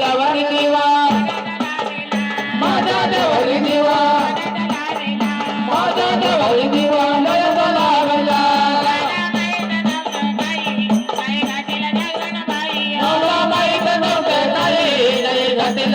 देवारी दिवा माझ्या देवारी दिवा माझ्या देवारी दिवा मला माहीत नव्हतं. काही नाही घातील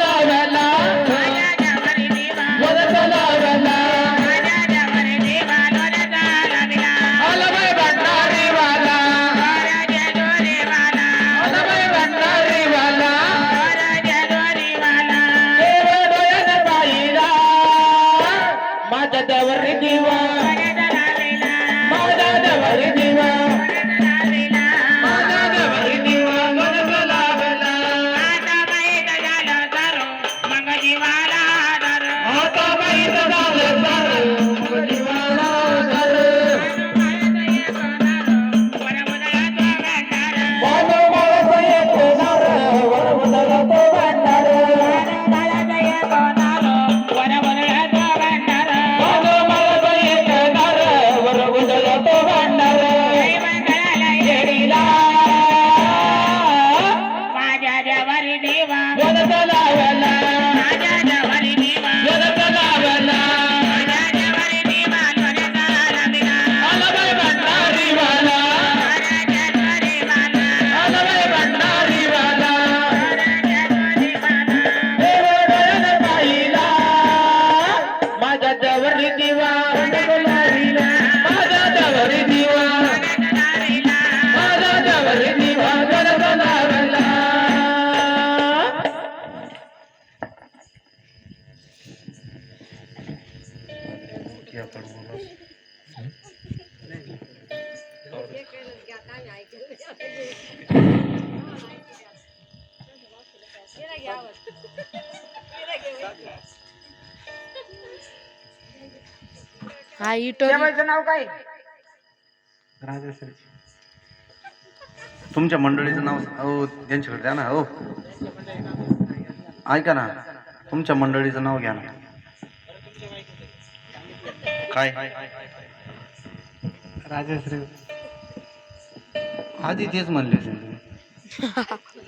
माझ्या देवरी दिवा लोण्याचा देवारी देवा. माझ्या देवारी देवा. हा इटो नाव काय? राजश्री तुमच्या मंडळीचं नाव हो त्यांच्याकडे द्या ना हो. ऐका ना तुमच्या मंडळीचं नाव घ्या ना. काय? राजश्री. आधी तेच म्हणले तुम्ही.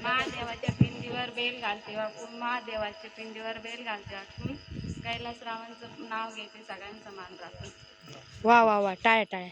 महादेवाच्या पिंडीवर बेल घालते वाकून महादेवाच्या पिंडीवर बेल घालते वाकून कैलासरावांचं नाव घेते सगळ्यांचा मान राखून. वा वा वा. टाळ्या टाळ्या.